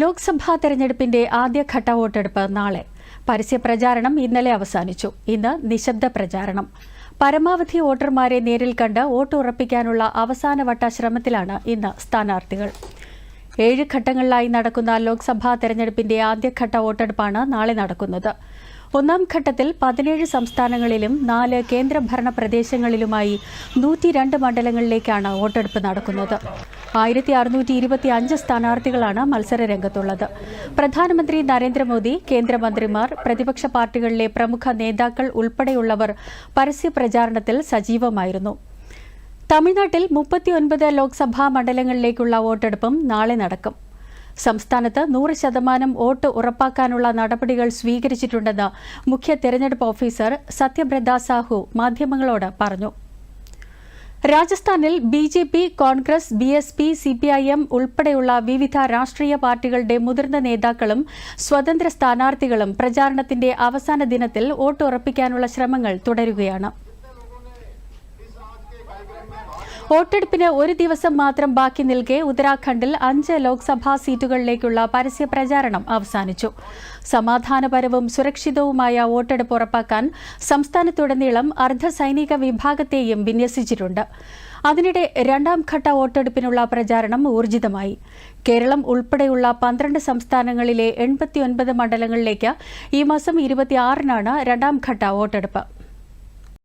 ലോക്സഭാ തെരഞ്ഞെടുപ്പിന്റെ ആദ്യഘട്ട വോട്ടെടുപ്പ് നാളെ. പരസ്യ പ്രചാരണം ഇന്നലെ അവസാനിച്ചു. ഇന്ന് നിശബ്ദ പ്രചാരണം. പരമാവധി വോട്ടർമാരെ നേരിൽ കണ്ട് വോട്ട് ഉറപ്പിക്കാനുള്ള അവസാനവട്ട ശ്രമത്തിലാണ് ഇന്ന് സ്ഥാനാർത്ഥികൾ. ഏഴ് ഘട്ടങ്ങളിലായി നടക്കുന്ന ലോക്സഭാ തെരഞ്ഞെടുപ്പിന്റെ ആദ്യഘട്ട വോട്ടെടുപ്പാണ് നാളെ നടക്കുന്നത്. ഒന്നാം ഘട്ടത്തിൽ പതിനേഴ് സംസ്ഥാനങ്ങളിലും നാല് കേന്ദ്രഭരണ പ്രദേശങ്ങളിലുമായി നൂറ്റി രണ്ട് മണ്ഡലങ്ങളിലേക്കാണ് വോട്ടെടുപ്പ് നടക്കുന്നത്. ആയിരത്തി അറുന്നൂറ്റി ഇരുപത്തി അഞ്ച് സ്ഥാനാർത്ഥികളാണ് മത്സര രംഗത്തുള്ളത് പ്രധാനമന്ത്രി നരേന്ദ്രമോദി കേന്ദ്രമന്ത്രിമാർ പ്രതിപക്ഷ പാർട്ടികളിലെ പ്രമുഖ നേതാക്കൾ ഉൾപ്പെടെയുള്ളവർ പരസ്യ പ്രചാരണത്തിൽ സജീവമായിരുന്നു. തമിഴ്നാട്ടിൽ മുപ്പത്തിയൊൻപത് ലോക്സഭാ മണ്ഡലങ്ങളിലേക്കുള്ള വോട്ടെടുപ്പും നാളെ നടക്കും. സംസ്ഥാനത്ത് നൂറ് ശതമാനം വോട്ട് ഉറപ്പാക്കാനുള്ള നടപടികൾ സ്വീകരിച്ചിട്ടുണ്ടെന്ന് മുഖ്യ തെരഞ്ഞെടുപ്പ് ഓഫീസർ സത്യബ്രത സാഹു മാധ്യമങ്ങളോട് പറഞ്ഞു. രാജസ്ഥാനിൽ B J P Congress B S P C P I M ഉൾപ്പെടെയുള്ള വിവിധ രാഷ്ട്രീയ പാർട്ടികളുടെ മുതിർന്ന നേതാക്കളും സ്വതന്ത്ര സ്ഥാനാർത്ഥികളും പ്രചാരണത്തിന്റെ അവസാന ദിനത്തിൽ വോട്ടുറപ്പിക്കാനുള്ള ശ്രമങ്ങൾ തുടരുകയാണ്. വോട്ടെടുപ്പിന് ഒരു ദിവസം മാത്രം ബാക്കി നിൽക്കെ ഉത്തരാഖണ്ഡിൽ അഞ്ച് ലോക്സഭാ സീറ്റുകളിലേക്കുള്ള പരസ്യ പ്രചാരണം അവസാനിച്ചു. സമാധാനപരവും സുരക്ഷിതവുമായ വോട്ടെടുപ്പ് ഉറപ്പാക്കാൻ സംസ്ഥാനത്തുടനീളം അർദ്ധസൈനിക വിഭാഗത്തെയും വിന്യസിച്ചിട്ടുണ്ട്. അതിനിടെ രണ്ടാം ഘട്ട വോട്ടെടുപ്പിനുള്ള പ്രചാരണം ഊർജിതമായി. കേരളം ഉൾപ്പെടെയുള്ള പന്ത്രണ്ട് സംസ്ഥാനങ്ങളിലെ എൺപത്തിയൊൻപത് മണ്ഡലങ്ങളിലേക്ക് ഈ മാസം ഇരുപത്തിയാറിനാണ് രണ്ടാം ഘട്ട വോട്ടെടുപ്പ്.